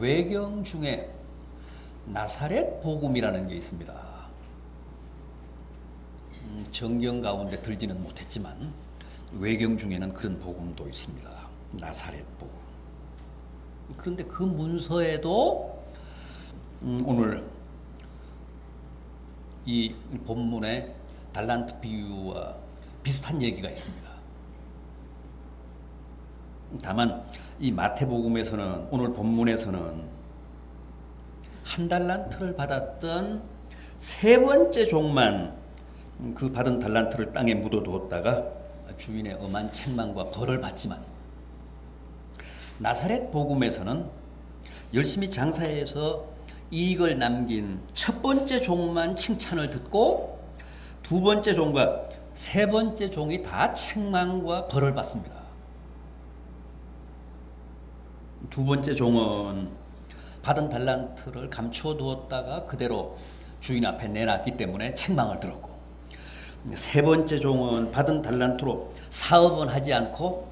외경 중에 나사렛 복음이라는 게 있습니다. 음, 정경 가운데 들지는 못했지만 외경 중에는 그런 복음도 있습니다. 나사렛 복음. 그런데 그 문서에도 음, 오늘 이 본문의 달란트 비유와 비슷한 얘기가 있습니다. 다만 이 마태복음에서는 오늘 본문에서는 한 달란트를 받았던 세 번째 종만 그 받은 달란트를 땅에 묻어두었다가 주인의 엄한 책망과 벌을 받지만 나사렛 복음에서는 열심히 장사해서 이익을 남긴 첫 번째 종만 칭찬을 듣고 두 번째 종과 세 번째 종이 다 책망과 벌을 받습니다. 두 번째 종은 받은 달란트를 감추어 두었다가 그대로 주인 앞에 내놨기 때문에 책망을 들었고 세 번째 종은 받은 달란트로 사업은 하지 않고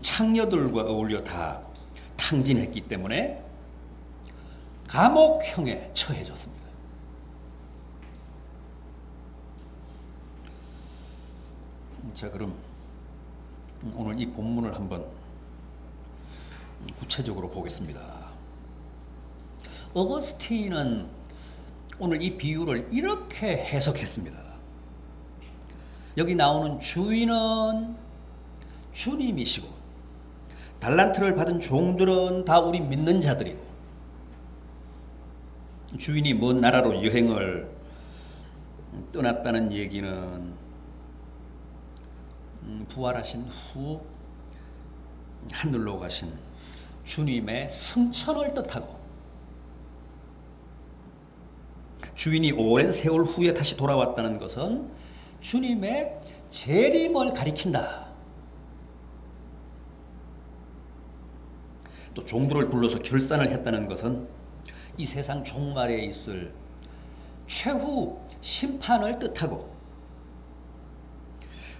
창녀들과 어울려 다 탕진했기 때문에 감옥형에 처해졌습니다. 자 그럼 오늘 이 본문을 한번 구체적으로 보겠습니다. 어거스틴은 오늘 이 비유를 이렇게 해석했습니다. 여기 나오는 주인은 주님이시고 달란트를 받은 종들은 다 우리 믿는 자들이고 주인이 먼 나라로 여행을 떠났다는 얘기는 음, 부활하신 후 하늘로 가신 주님의 승천을 뜻하고 주인이 오랜 세월 후에 다시 돌아왔다는 것은 주님의 재림을 가리킨다. 또 종들을 불러서 결산을 했다는 것은 이 세상 종말에 있을 최후 심판을 뜻하고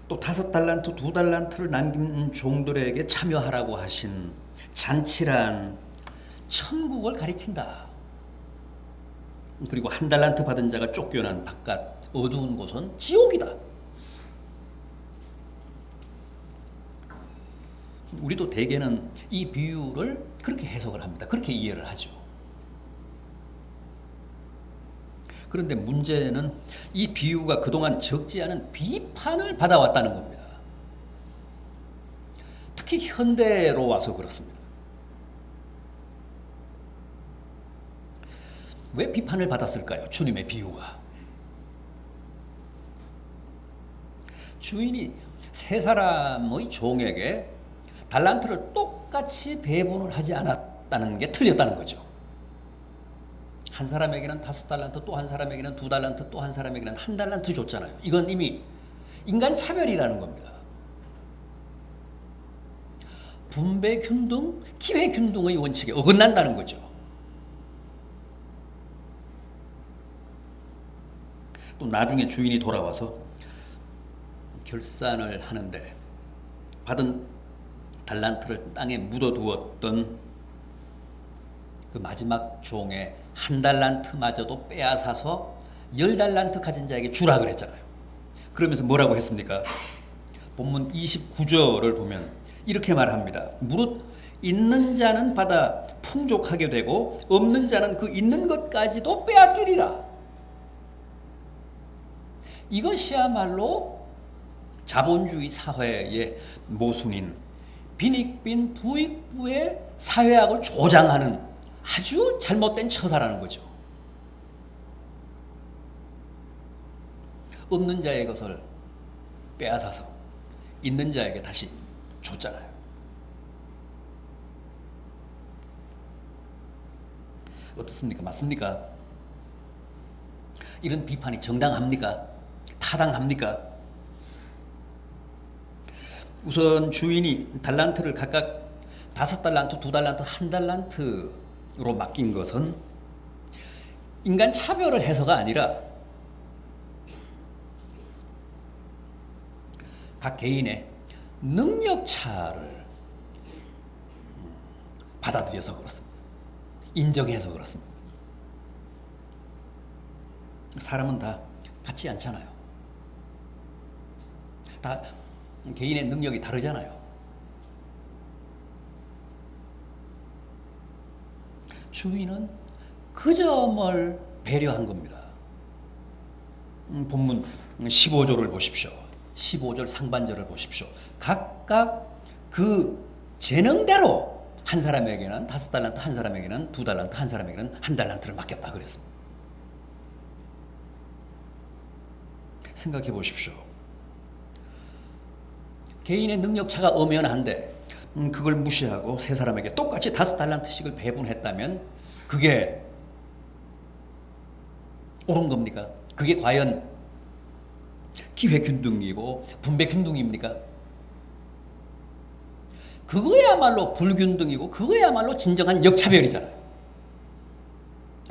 또 다섯 달란트, 두 달란트를 남긴 종들에게 참여하라고 하신 잔치란 천국을 가리킨다. 그리고 한 달란트 받은 자가 쫓겨난 바깥 어두운 곳은 지옥이다. 우리도 대개는 이 비유를 그렇게 해석을 합니다. 그렇게 이해를 하죠. 그런데 문제는 이 비유가 그동안 적지 않은 비판을 받아왔다는 겁니다. 특히 현대로 와서 그렇습니다. 왜 비판을 받았을까요? 주님의 비유가. 주인이 세 사람의 종에게 달란트를 똑같이 배분을 하지 않았다는 게 틀렸다는 거죠. 한 사람에게는 다섯 달란트, 또 한 사람에게는 두 달란트, 또 한 사람에게는 한 달란트 줬잖아요. 이건 이미 인간 차별이라는 겁니다. 분배 균등, 기회 균등의 원칙에 어긋난다는 거죠. 또 나중에 주인이 돌아와서 결산을 하는데 받은 달란트를 땅에 묻어두었던 그 마지막 종의 한 달란트마저도 빼앗아서 열 달란트 가진 자에게 주라 그랬잖아요. 그러면서 뭐라고 했습니까? 본문 29절을 보면 이렇게 말합니다. 무릇 있는 자는 받아 풍족하게 되고 없는 자는 그 있는 것까지도 빼앗기리라. 이것이야말로 자본주의 사회의 모순인 빈익빈 부익부의 사회학을 조장하는 아주 잘못된 처사라는 거죠. 없는 자의 것을 빼앗아서 있는 자에게 다시 줬잖아요. 어떻습니까? 맞습니까? 이런 비판이 정당합니까? 타당합니까? 우선 주인이 달란트를 각각 다섯 달란트, 두 달란트, 한 달란트로 맡긴 것은 인간 차별을 해서가 아니라 각 개인의 능력 차를 받아들여서 그렇습니다. 인정해서 그렇습니다. 사람은 다 같지 않잖아요. 다 개인의 능력이 다르잖아요. 주인은 그 점을 배려한 겁니다. 음, 본문 15절을 보십시오. 15절 상반절을 보십시오. 각각 그 재능대로 한 사람에게는 다섯 달란트, 한 사람에게는 두 달란트, 한 사람에게는 한 달란트를 맡겼다 그랬습니다. 생각해 보십시오. 개인의 능력 차가 엄연한데 음, 그걸 무시하고 세 사람에게 똑같이 다섯 달란트씩을 배분했다면 그게 옳은 겁니까? 그게 과연 기회균등이고 분배균등입니까? 그거야말로 불균등이고 그거야말로 진정한 역차별이잖아요.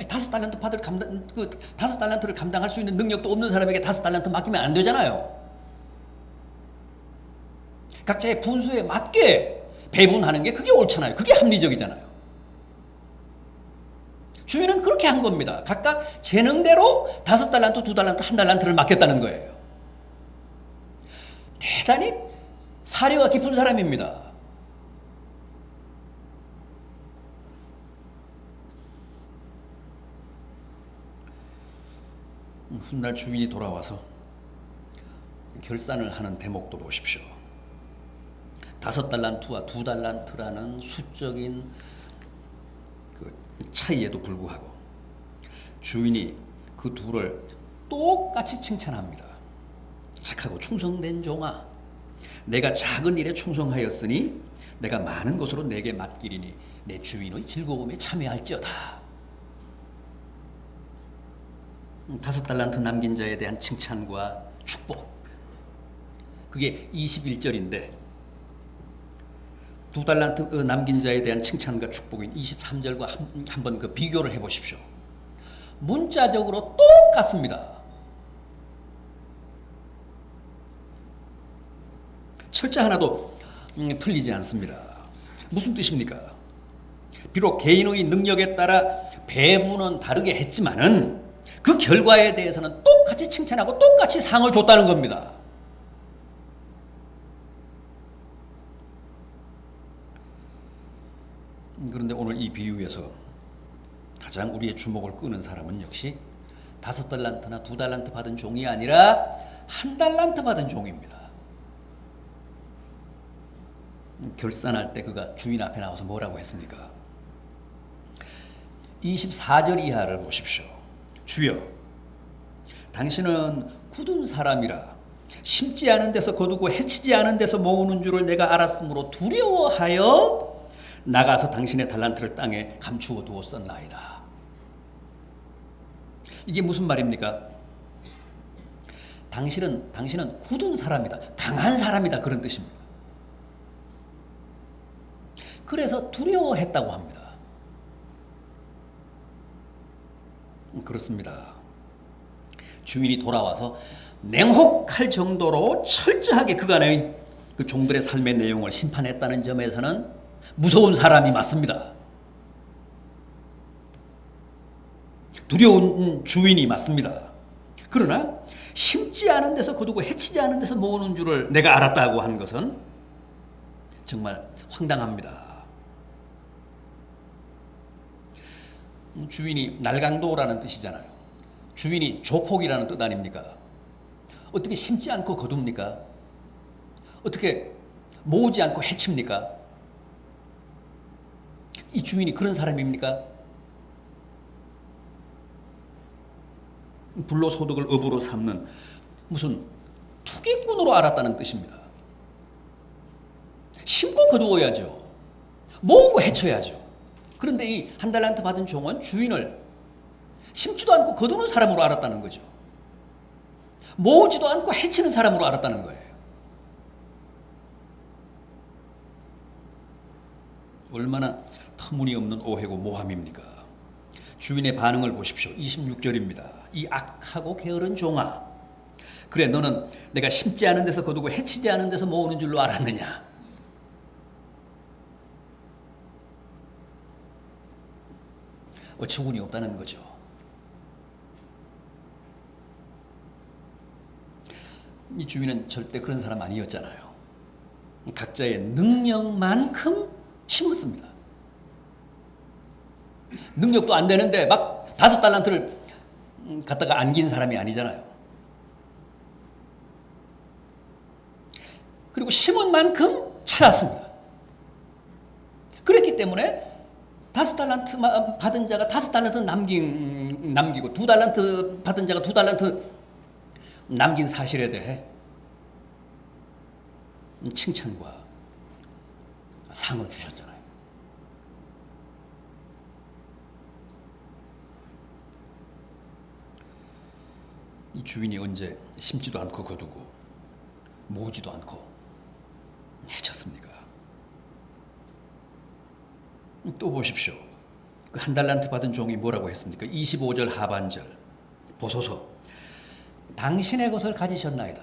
다섯 달란트 받을 감당 그 다섯 달란트를 감당할 수 있는 능력도 없는 사람에게 다섯 달란트 맡기면 안 되잖아요. 각자의 분수에 맞게 배분하는 게 그게 옳잖아요. 그게 합리적이잖아요. 주인은 그렇게 한 겁니다. 각각 재능대로 다섯 달란트, 두 달란트, 한 달란트를 맡겼다는 거예요. 대단히 사려가 깊은 사람입니다. 훗날 주인이 돌아와서 결산을 하는 대목도 보십시오. 다섯 달란트와 두 달란트라는 수적인 그 차이에도 불구하고 주인이 그 둘을 똑같이 칭찬합니다. 착하고 충성된 종아, 내가 작은 일에 충성하였으니 내가 많은 것으로 내게 맡기리니 내 주인의 즐거움에 참여할지어다. 음, 다섯 달란트 남긴 자에 대한 칭찬과 축복. 그게 21절인데 두 달란트 어, 남긴 자에 대한 칭찬과 축복인 23절과 한, 한번 그 비교를 해 보십시오. 문자적으로 똑같습니다. 철자 하나도 음, 틀리지 않습니다. 무슨 뜻입니까? 비록 개인의 능력에 따라 배분은 다르게 했지만은 그 결과에 대해서는 똑같이 칭찬하고 똑같이 상을 줬다는 겁니다. 그런데 오늘 이 비유에서 가장 우리의 주목을 끄는 사람은 역시 다섯 달란트나 두 달란트 받은 종이 아니라 한 달란트 받은 종입니다. 결산할 때 그가 주인 앞에 나와서 뭐라고 했습니까? 24절 이하를 보십시오. 주여, 당신은 굳은 사람이라 심지 않은 데서 거두고 해치지 않은 데서 모으는 줄을 내가 알았으므로 두려워하여 나가서 당신의 달란트를 땅에 감추어 두었었나이다. 이게 무슨 말입니까? 당신은 당신은 굳은 사람이다, 강한 사람이다 그런 뜻입니다. 그래서 두려워했다고 합니다. 그렇습니다. 주인이 돌아와서 냉혹할 정도로 철저하게 그간의 그 종들의 삶의 내용을 심판했다는 점에서는 무서운 사람이 맞습니다. 두려운 주인이 맞습니다. 그러나 심지 않은 데서 거두고 해치지 않은 데서 모으는 줄을 내가 알았다고 한 것은 정말 황당합니다. 주인이 날강도라는 뜻이잖아요. 주인이 조폭이라는 뜻 아닙니까? 어떻게 심지 않고 거둡니까? 어떻게 모으지 않고 해칩니까? 이 주인이 그런 사람입니까? 불로소득을 업으로 삼는 무슨 투기꾼으로 알았다는 뜻입니다. 심고 거두어야죠. 모으고 해쳐야죠. 그런데 이 한 달란트 받은 종은 주인을 심지도 않고 거두는 사람으로 알았다는 거죠. 모으지도 않고 해치는 사람으로 알았다는 거예요. 얼마나 터무니없는 오해고 모함입니까? 주인의 반응을 보십시오. 26절입니다. 이 악하고 게으른 종아. 그래, 너는 내가 심지 않은 데서 거두고 해치지 않은 데서 모으는 줄로 알았느냐? 어처구니 없다는 거죠. 이 주인은 절대 그런 사람 아니었잖아요. 각자의 능력만큼 심었습니다. 능력도 안 되는데 막 다섯 달란트를 음, 갖다가 안긴 사람이 아니잖아요. 그리고 심은 만큼 찾았습니다. 그렇기 때문에 다섯 달란트 마- 받은 자가 다섯 달란트 남긴 남기고 두 달란트 받은 자가 두 달란트 남긴 사실에 대해 칭찬과 상을 주셨잖아요. 이 주인이 언제 심지도 않고 거두고 모으지도 않고 해쳤습니까? 또 보십시오. 그 한 달란트 받은 종이 뭐라고 했습니까? 25절 하반절 보소서 당신의 것을 가지셨나이다.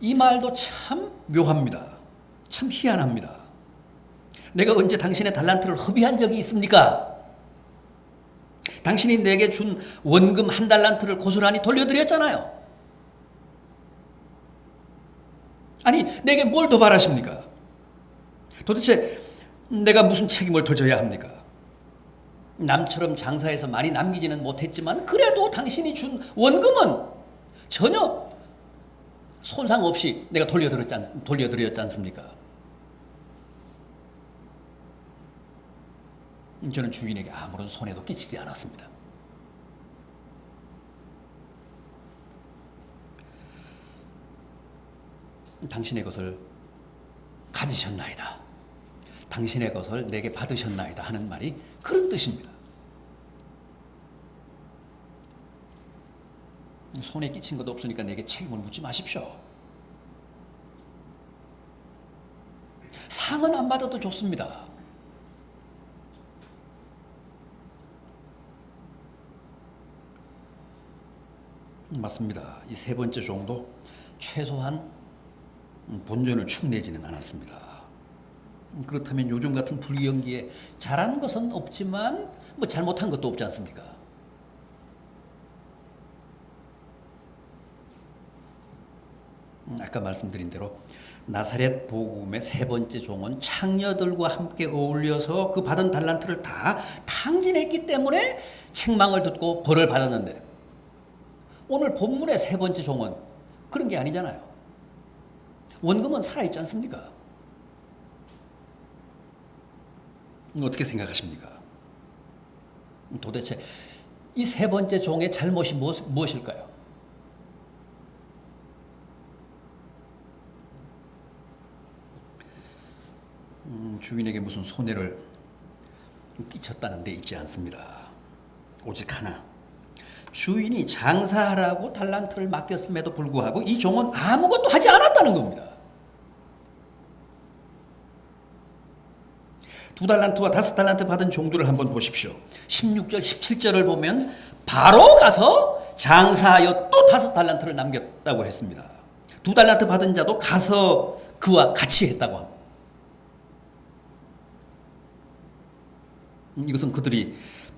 이 말도 참 묘합니다. 참 희한합니다. 내가 언제 당신의 달란트를 허비한 적이 있습니까? 당신이 내게 준 원금 한 달란트를 고스란히 돌려드렸잖아요. 아니, 내게 뭘 더 바라십니까? 도대체 내가 무슨 책임을 더 져야 합니까? 남처럼 장사해서 많이 남기지는 못했지만 그래도 당신이 준 원금은 전혀 손상 없이 내가 돌려드렸지, 않, 돌려드렸지 않습니까? 저는 주인에게 아무런 손해도 끼치지 않았습니다. 당신의 것을 가지셨나이다. 당신의 것을 내게 받으셨나이다 하는 말이 그런 뜻입니다. 손에 끼친 것도 없으니까 내게 책임을 묻지 마십시오. 상은 안 받아도 좋습니다. 맞습니다. 이 세 번째 종도 최소한 본전을 축내지는 않았습니다. 그렇다면 요즘 같은 불경기에 잘한 것은 없지만 뭐 잘못한 것도 없지 않습니까? 음, 아까 말씀드린 대로 나사렛 복음의 세 번째 종은 창녀들과 함께 어울려서 그 받은 달란트를 다 탕진했기 때문에 책망을 듣고 벌을 받았는데 오늘 본문의 세 번째 종은 그런 게 아니잖아요. 원금은 살아있지 않습니까? 어떻게 생각하십니까? 도대체 이 세 번째 종의 잘못이 무엇, 무엇일까요? 음, 주인에게 무슨 손해를 끼쳤다는 데 있지 않습니다. 오직 하나. 주인이 장사하라고 달란트를 맡겼음에도 불구하고 이 종은 아무것도 하지 않았다는 겁니다. 두 달란트와 다섯 달란트 받은 종들을 한번 보십시오. 16절, 17절을 보면 바로 가서 장사하여 또 다섯 달란트를 남겼다고 했습니다. 두 달란트 받은 자도 가서 그와 같이 했다고 합니다. 음, 이것은 그들이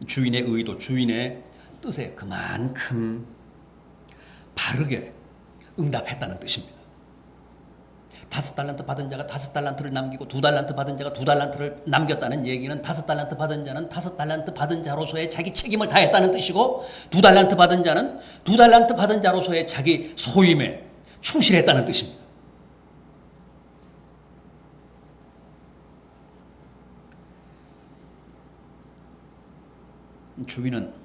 주인의 의도, 주인의 뜻에 그만큼 바르게 응답했다는 뜻입니다. 다섯 달란트 받은 자가 다섯 달란트를 남기고 두 달란트 받은 자가 두 달란트를 남겼다는 얘기는 다섯 달란트 받은 자는 다섯 달란트 받은 자로서의 자기 책임을 다했다는 뜻이고 두 달란트 받은 자는 두 달란트 받은 자로서의 자기 소임에 충실했다는 뜻입니다. 주인은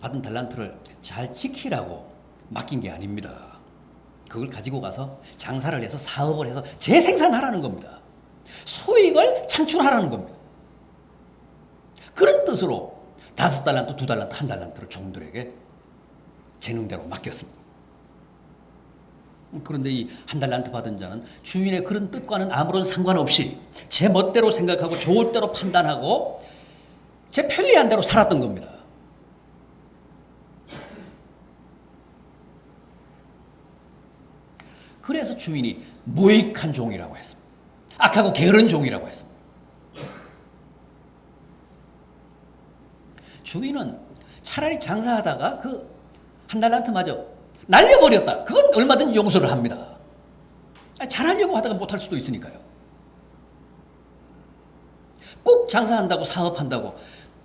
받은 달란트를 잘 지키라고 맡긴 게 아닙니다. 그걸 가지고 가서 장사를 해서 사업을 해서 재생산하라는 겁니다. 수익을 창출하라는 겁니다. 그런 뜻으로 다섯 달란트, 두 달란트, 한 달란트를 종들에게 재능대로 맡겼습니다. 그런데 이 한 달란트 받은 자는 주인의 그런 뜻과는 아무런 상관없이 제 멋대로 생각하고 좋을 대로 판단하고 제 편리한 대로 살았던 겁니다. 그래서 주인이 무익한 종이라고 했습니다. 악하고 게으른 종이라고 했습니다. 주인은 차라리 장사하다가 그 한 달란트 마저 날려버렸다. 그건 얼마든지 용서를 합니다. 잘하려고 하다가 못할 수도 있으니까요. 꼭 장사한다고 사업한다고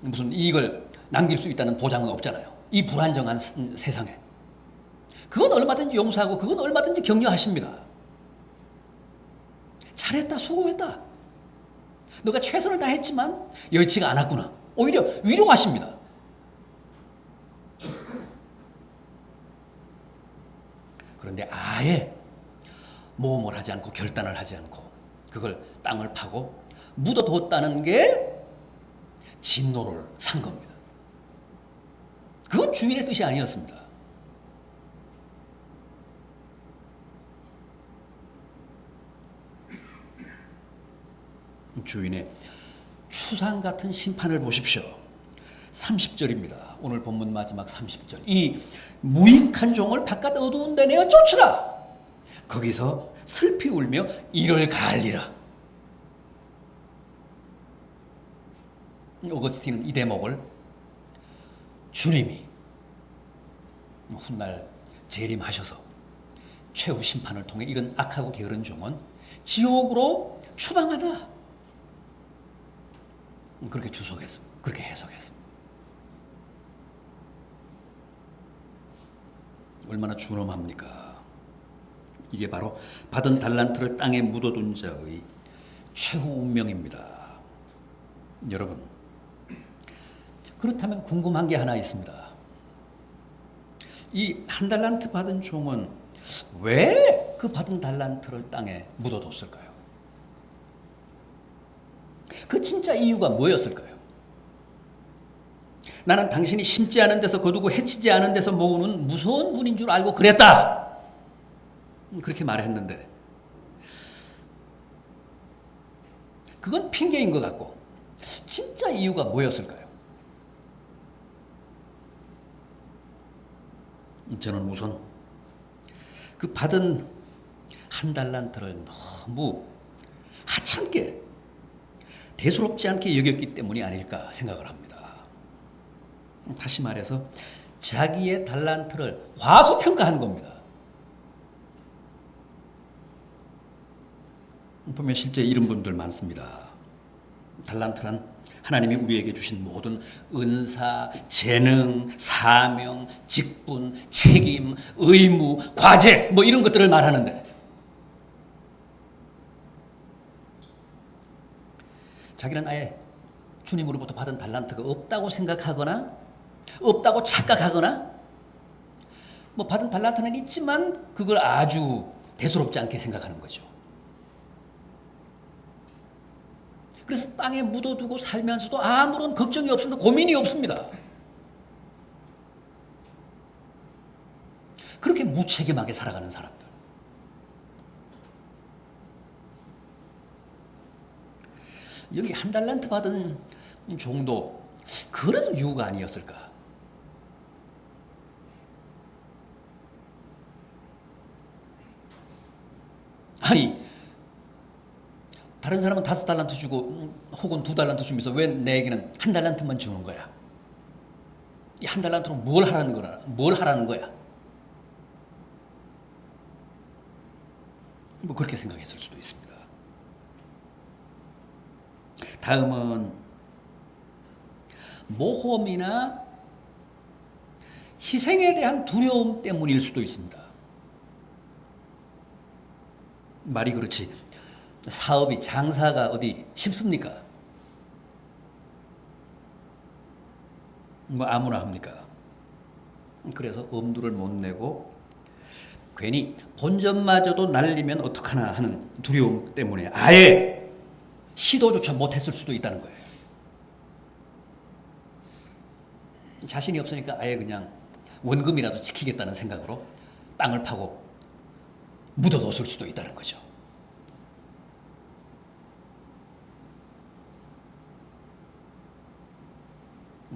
무슨 이익을 남길 수 있다는 보장은 없잖아요. 이 불안정한 스- 세상에. 그건 얼마든지 용서하고 그건 얼마든지 격려하십니다. 잘했다, 수고했다. 너가 최선을 다했지만 여의치가 않았구나. 오히려 위로하십니다. 그런데 아예 모험을 하지 않고 결단을 하지 않고 그걸 땅을 파고 묻어뒀다는 게 진노를 산 겁니다. 그건 주인의 뜻이 아니었습니다. 주인의 추상 같은 심판을 보십시오. 30절입니다. 오늘 본문 마지막 30절. 이 무익한 종을 바깥 어두운 데 내어 쫓으라. 거기서 슬피 울며 이를 가리라. 오거스틴은 이 대목을 주님이 훗날 재림하셔서 최후 심판을 통해 이런 악하고 게으른 종은 지옥으로 추방하다. 그렇게 주석했습니다. 그렇게 해석했습니다. 얼마나 준엄합니까? 이게 바로 받은 달란트를 땅에 묻어둔 자의 최후 운명입니다. 여러분, 그렇다면 궁금한 게 하나 있습니다. 이 한 달란트 받은 종은 왜 그 받은 달란트를 땅에 묻어뒀을까요? 그 진짜 이유가 뭐였을까요? 나는 당신이 심지 않은 데서 거두고 해치지 않은 데서 모으는 무서운 분인 줄 알고 그랬다. 그렇게 말했는데 그건 핑계인 것 같고 진짜 이유가 뭐였을까요? 저는 우선 그 받은 한 달란트를 너무 하찮게 대수롭지 않게 여겼기 때문이 아닐까 생각을 합니다. 다시 말해서 자기의 달란트를 과소평가한 겁니다. 보면 실제 이런 분들 많습니다. 달란트란 하나님이 우리에게 주신 모든 은사, 재능, 사명, 직분, 책임, 의무, 과제 뭐 이런 것들을 말하는데 자기는 아예 주님으로부터 받은 달란트가 없다고 생각하거나 없다고 착각하거나 뭐 받은 달란트는 있지만 그걸 아주 대수롭지 않게 생각하는 거죠. 그래서 땅에 묻어두고 살면서도 아무런 걱정이 없습니다. 고민이 없습니다. 그렇게 무책임하게 살아가는 사람들. 여기 한 달란트 받은 종도 그런 이유가 아니었을까? 아니 다른 사람은 다섯 달란트 주고 음, 혹은 두 달란트 주면서 왜 내게는 한 달란트만 주는 거야? 이 한 달란트로 뭘 하라는 거라? 뭘 하라는 거야? 뭐 그렇게 생각했을 수도 있습니다. 다음은 모험이나 희생에 대한 두려움 때문일 수도 있습니다. 말이 그렇지. 사업이 장사가 어디 쉽습니까? 뭐 아무나 합니까? 그래서 엄두를 못 내고 괜히 본전마저도 날리면 어떡하나 하는 두려움 때문에 아예 시도조차 못했을 수도 있다는 거예요. 자신이 없으니까 아예 그냥 원금이라도 지키겠다는 생각으로 땅을 파고 묻어뒀을 수도 있다는 거죠.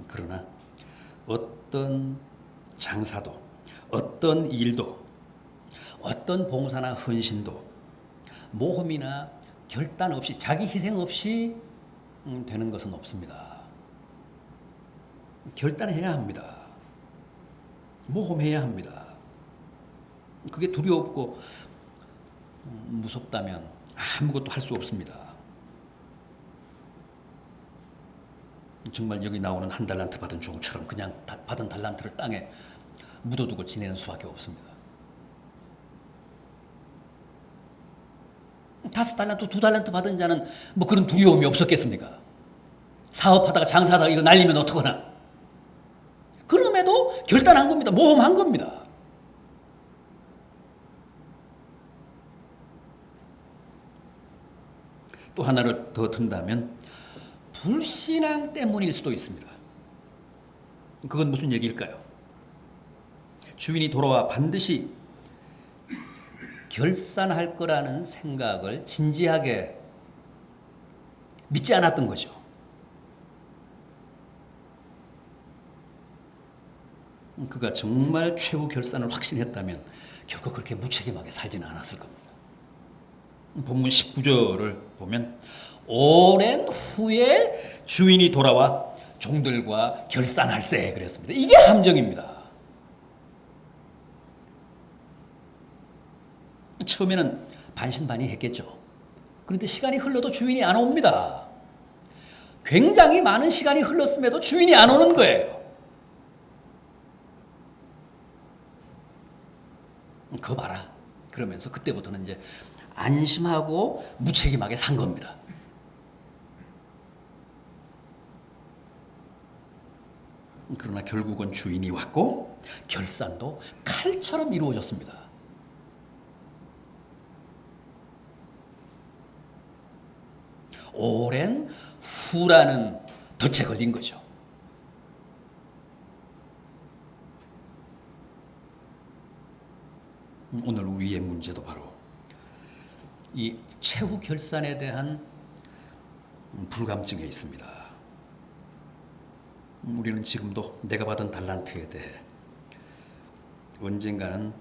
그러나 어떤 장사도 어떤 일도 어떤 봉사나 헌신도 모험이나 결단 없이 자기 희생 없이 음, 되는 것은 없습니다. 결단해야 합니다. 모험해야 합니다. 그게 두렵고 음, 무섭다면 아무것도 할 수 없습니다. 정말 여기 나오는 한 달란트 받은 종처럼 그냥 다- 받은 달란트를 땅에 묻어두고 지내는 수밖에 없습니다. 다섯 달란트, 두 달란트 받은 자는 뭐 그런 두려움이 없었겠습니까? 사업하다가 장사하다가 이거 날리면 어떡하나? 그럼에도 결단한 겁니다. 모험한 겁니다. 또 하나를 더 든다면 불신앙 때문일 수도 있습니다. 그건 무슨 얘기일까요? 주인이 돌아와 반드시 결산할 거라는 생각을 진지하게 믿지 않았던 거죠. 그가 정말 최후 결산을 확신했다면 결코 그렇게 무책임하게 살지는 않았을 겁니다. 본문 19절을 보면 오랜 후에 주인이 돌아와 종들과 결산할세 그랬습니다. 이게 함정입니다. 처음에는 반신반의했겠죠. 그런데 시간이 흘러도 주인이 안 옵니다. 굉장히 많은 시간이 흘렀음에도 주인이 안 오는 거예요. 그거 봐라. 그러면서 그때부터는 이제 안심하고 무책임하게 산 겁니다. 그러나 결국은 주인이 왔고 결산도 칼처럼 이루어졌습니다. 오랜 후라는 덫에 걸린 거죠. 오늘 우리의 문제도 바로 이 최후 결산에 대한 불감증에 있습니다. 우리는 지금도 내가 받은 달란트에 대해 언젠가는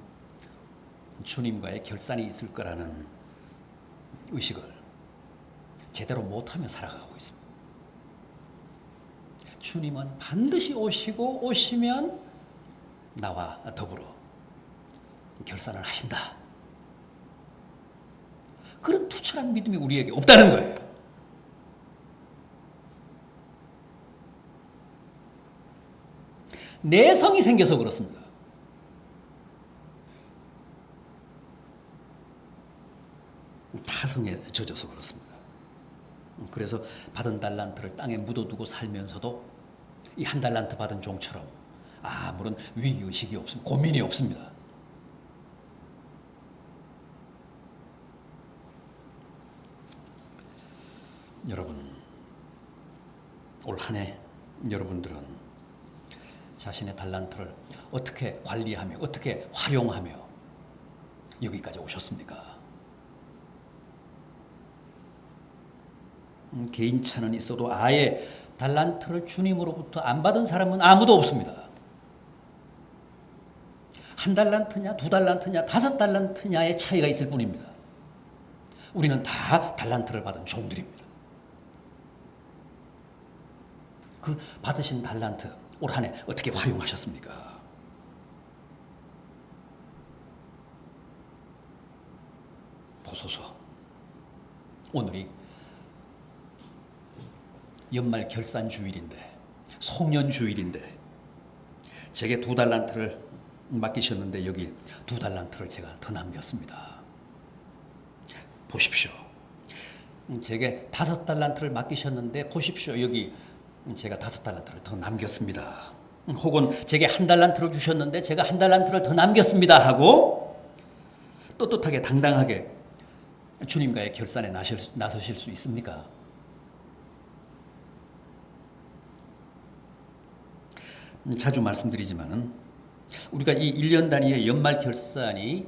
주님과의 결산이 있을 거라는 의식을 제대로 못하며 살아가고 있습니다. 주님은 반드시 오시고 오시면 나와 더불어 결산을 하신다. 그런 투철한 믿음이 우리에게 없다는 거예요. 내성이 생겨서 그렇습니다. 타성에 젖어서 그렇습니다. 그래서 받은 달란트를 땅에 묻어두고 살면서도 이 한 달란트 받은 종처럼 아무런 위기 의식이 없습니다. 고민이 없습니다. 여러분 올 한 해 여러분들은 자신의 달란트를 어떻게 관리하며 어떻게 활용하며 여기까지 오셨습니까? 개인차는 있어도 아예 달란트를 주님으로부터 안 받은 사람은 아무도 없습니다. 한 달란트냐, 두 달란트냐, 다섯 달란트냐의 차이가 있을 뿐입니다. 우리는 다 달란트를 받은 종들입니다. 그 받으신 달란트 올 한해 어떻게 활용하셨습니까? 보소서. 오늘이 연말 결산 주일인데 송년 주일인데 제게 두 달란트를 맡기셨는데 여기 두 달란트를 제가 더 남겼습니다. 보십시오. 제게 다섯 달란트를 맡기셨는데 보십시오. 여기 제가 다섯 달란트를 더 남겼습니다. 혹은 제게 한 달란트를 주셨는데 제가 한 달란트를 더 남겼습니다 하고 떳떳하게 당당하게 주님과의 결산에 나실, 나서실 수 있습니까? 자주 말씀드리지만은 우리가 이 1년 단위의 연말 결산이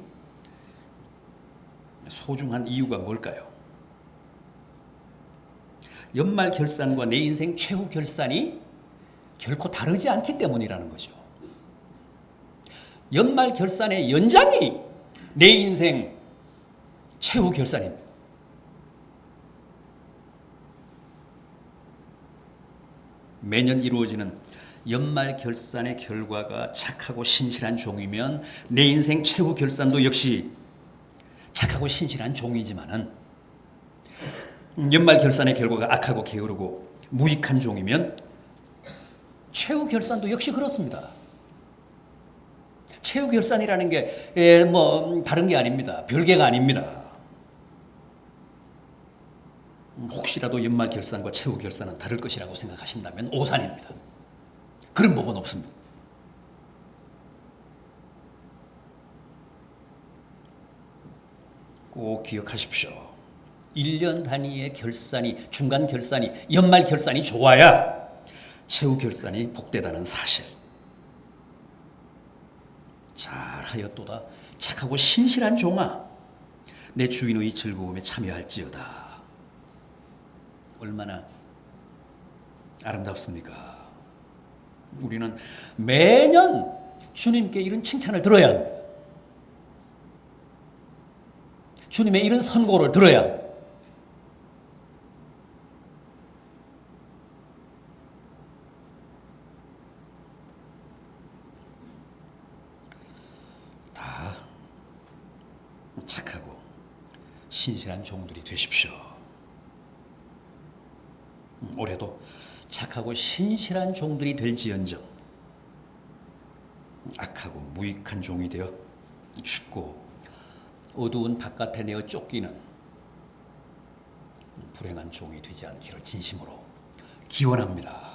소중한 이유가 뭘까요? 연말 결산과 내 인생 최후 결산이 결코 다르지 않기 때문이라는 거죠. 연말 결산의 연장이 내 인생 최후 결산입니다. 매년 이루어지는 연말 결산의 결과가 착하고 신실한 종이면 내 인생 최후 결산도 역시 착하고 신실한 종이지만은 연말 결산의 결과가 악하고 게으르고 무익한 종이면 최후 결산도 역시 그렇습니다. 최후 결산이라는 게 뭐 다른 게 아닙니다. 별개가 아닙니다. 음, 혹시라도 연말 결산과 최후 결산은 다를 것이라고 생각하신다면 오산입니다. 그런 법은 없습니다. 꼭 기억하십시오. 1년 단위의 결산이 중간 결산이 연말 결산이 좋아야 최후 결산이 복되다는 사실. 잘하였도다. 착하고 신실한 종아. 내 주인의 즐거움에 참여할지어다. 얼마나 아름답습니까? 우리는 매년 주님께 이런 칭찬을 들어야 합니다. 주님의 이런 선고를 들어야. 다 착하고 신실한 종들이 되십시오. 음, 올해도 착하고 신실한 종들이 될지언정 악하고 무익한 종이 되어 춥고 어두운 바깥에 내어 쫓기는 불행한 종이 되지 않기를 진심으로 기원합니다.